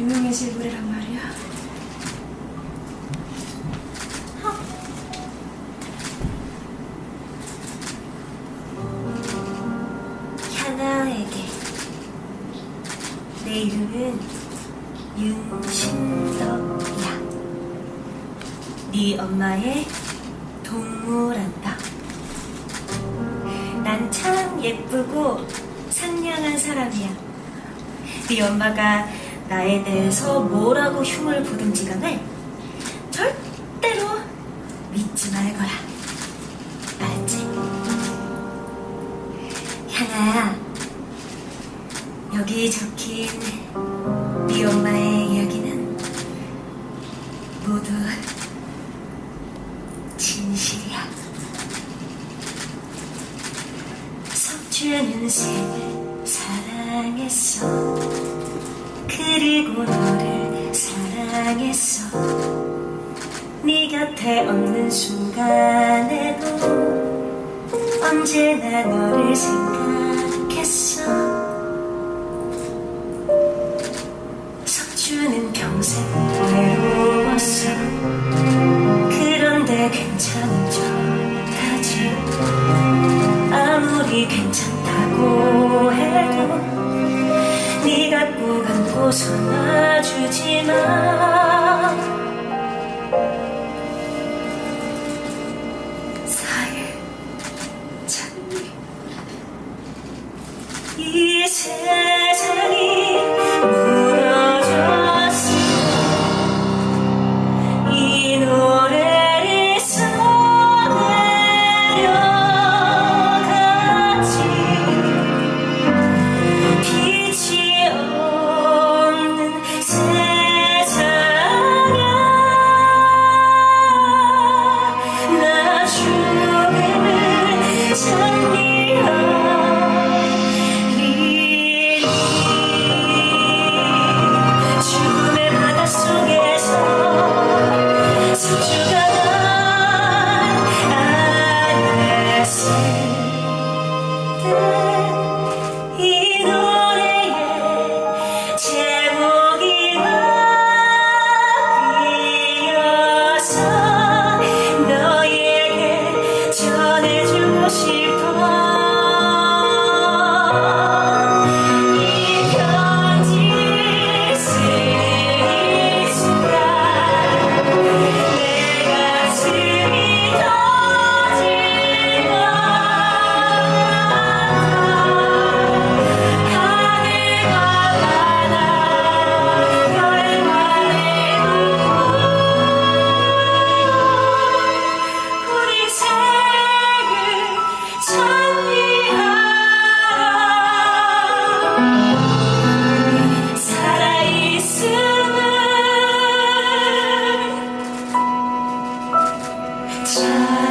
유명해질 노래란 말이야. 향아에게 내 이름은 윤신덕이야. 네 엄마의 동무란다. 난 참 예쁘고 상냥한 사람이야. 네 엄마가 나에 대해서 뭐라고 흉을 보든지 간에 절대로 믿지 말 거야. 알았지? 향아야, 여기 적힌 네 엄마의 이야기는 모두 진실이야. 석주는 새 사랑했어. 그리고 너를 사랑했어. 네 곁에 없는 순간에도 언제나 너를 생각했어. 석주는 평생 외로웠어. 그런데 괜찮은 척 하지. 아무리 괜찮 놔주지 마 사일 찬미. 이세 time.